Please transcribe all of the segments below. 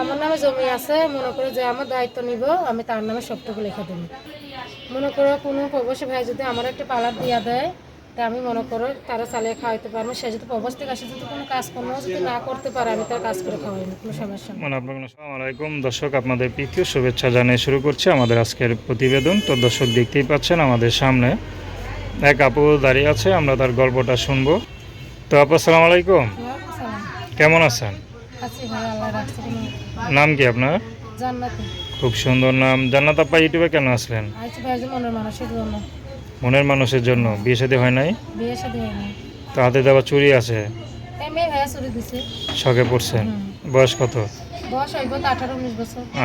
আমার নামে জমি আছে মনে করো যে আমার দায়িত্ব নিব আমি তার নামে সবটুকু লিখে দেবো। মনে করো কোনো প্রবাসী ভাই যদি আমার একটা পালার দিয়া দেয় তা আমি মনে করো তারা চালিয়ে খাওয়াইতে পারব। সে যদি প্রবাস থেকে আসে যদি কোনো কাজ কর্ম যদি না করতে পারে আমি তার কাজ করে খাওয়াই না কোনো সমস্যা মানে আপনাকে আসসালামু আলাইকুম। দর্শক আপনাদের প্রীতীয় শুভেচ্ছা জানিয়ে শুরু করছি আমাদের আজকের প্রতিবেদন। তো দর্শক দেখতেই পাচ্ছেন আমাদের সামনে এক আপু দাঁড়িয়ে আছে আমরা তার গল্পটা শুনব। তো আপু আসসালামু আলাইকুম। কেমন আছেন? নাম কি আপনার? খুব সুন্দর নাম। জান্নাত আপা ইউটিউবে কেন আসলেন? মনের মানুষের জন্য। বিয়ে শাদী হয় নাই? সাথে তো হাতে দেওয়া চুরি আছে? শখে পড়ছেন? বয়স কত?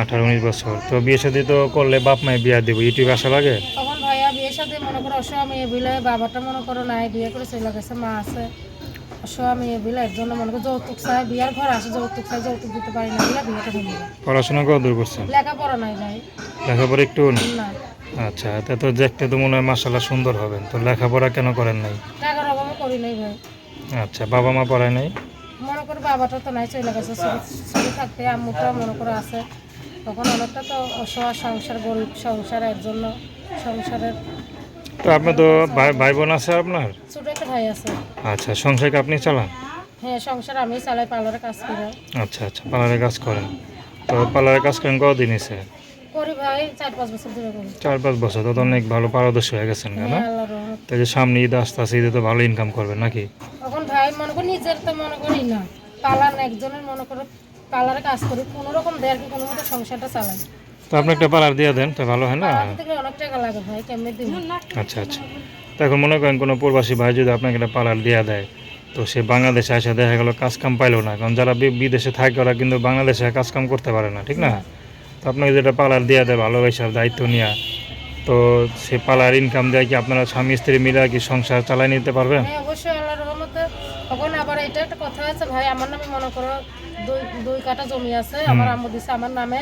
আঠারো উনিশ বছর। তো বিয়ে শাদী তো করলে বাপ মায়ে বিয়া দেবো। ইউটিউবে আসা লাগে? তখন ভাইয়া বিয়ের সাথে মনে করো অসহায় মেয়ে বাবাটা মনে করো নাই বিয়ে করে চলে গেছে মা আছে। জন্য মনে করো যৌতুক চাই বিয়ার ঘর আসে যৌতুক চাই যৌতুক দিতে পারি না বিয়া বিয়েটা পড়াশোনা কত দূর করছেন? লেখাপড়া নাই ভাই। লেখাপড়া একটু না আচ্ছা তা তো দেখতে তো মনে হয় মাসাল্লাহ সুন্দর হবেন। তো লেখাপড়া কেন করেন নাই? টাকার অভাবে করি নাই ভাই। আচ্ছা বাবা মা পড়ায় নাই? মনে করো বাবাটা তো নাই চলে গেছে থাকতে আম্মুটা মনে করো আছে। তখন অনেকটা তো অসহায় সংসার গরিব সংসার এর জন্য সংসারের তো আপনি তো ভাই ভাই বোন আছে আপনার? ছোট একটা ভাই আছে। আচ্ছা সংসারকে আপনি চালান? হ্যাঁ সংসার আমি চালাই পার্লারে কাজ করি। আচ্ছা আচ্ছা পার্লারে কাজ করেন। তো পার্লারে কাজ করেন কতদিন এসে? করি ভাই চার পাঁচ বছর ধরে করি। চার পাঁচ বছর তো অনেক ভালো পারদর্শী হয়ে গেছেন হ্যাঁ তো যে সামনে ঈদ আসতে ঈদে তো ভালো ইনকাম করবেন নাকি? তখন ভাই মনে করি নিজের তো মনে করি না। পালার একজনের মনে করো পার্লারে কাজ করি কোনো রকম দেয় আর কি কোনো মতো সংসারটা চালাই। তো আপনি একটা পালার দিয়ে দেন তো ভালো হয় না? পার্লার অনেক টাকা লাগে ভাই কেমনি দিব? আচ্ছা আচ্ছা। তো এখন মনে করেন কোনো প্রবাসী ভাই যদি আপনাকে একটা পালার দেওয়া দেয় তো সে বাংলাদেশে এসে দেখা গেলো কাজ কাম পাইলো না। কারণ যারা বিদেশে থাকে ওরা কিন্তু বাংলাদেশে কাজ কাম করতে পারে না ঠিক না? তো আপনাকে যদি যেটা পালার দেওয়া দেয় ভালোবাসার দায়িত্ব নেওয়া তো সে পালার ইনকাম দেয় কি আপনারা স্বামী স্ত্রী মিলে কি সংসার চালাই নিতে পারবেন? হ্যাঁ অবশ্যই আল্লাহর রহমতে। আবার এটা একটা কথা আছে ভাই আমার নামে মনে করো দুই দুই কাটা জমি আছে আমার আম্মু দিছে আমার নামে।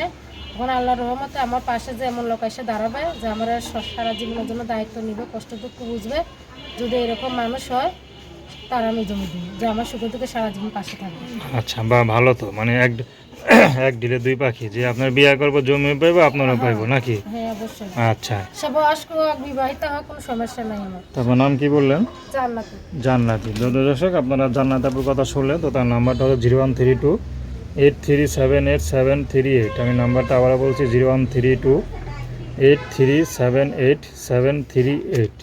তখন আল্লাহর রহমতে আমার পাশে যে এমন লোক এসে দাঁড়াবে যে আমার সারা জীবনের জন্য দায়িত্ব নিবে কষ্ট দুঃখ বুঝবে যদি এরকম মানুষ হয় তার আমি জমি দিই যে আমার সুখ দুঃখে সারা জীবন পাশে থাকবে। আচ্ছা বা ভালো তো মানে এক এক ডিলে দুই পাখি যে আপনার বিয়ে করব জমি পাইবো আপনারও পাইবো নাকি? হ্যাঁ অবশ্যই। আচ্ছা। সে বয়স্ক হোক বিবাহিত হোক কোনো সমস্যা নাই আমার। তারপর নাম কি বললেন? জান্নাতে। জান্নাতি। দর্শক আপনারা জান্নাত আপুর কথা শুনলেন তো তার নাম্বারটা হলো zero one three two eight three seven eight seven three eight আমি নাম্বারটা আবার বলছি zero one three two eight three seven eight seven three eight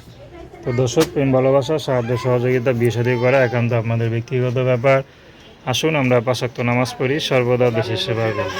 তো দর্শক, প্রেম, ভালোবাসা, সাহায্য, সহযোগিতা, বিয়ে সাদী করা একান্ত আপনাদের ব্যক্তিগত ব্যাপার। আসুন আমরা পাশাক্ত নামাজ পড়ি, সর্বদা দেশের সেবা করি।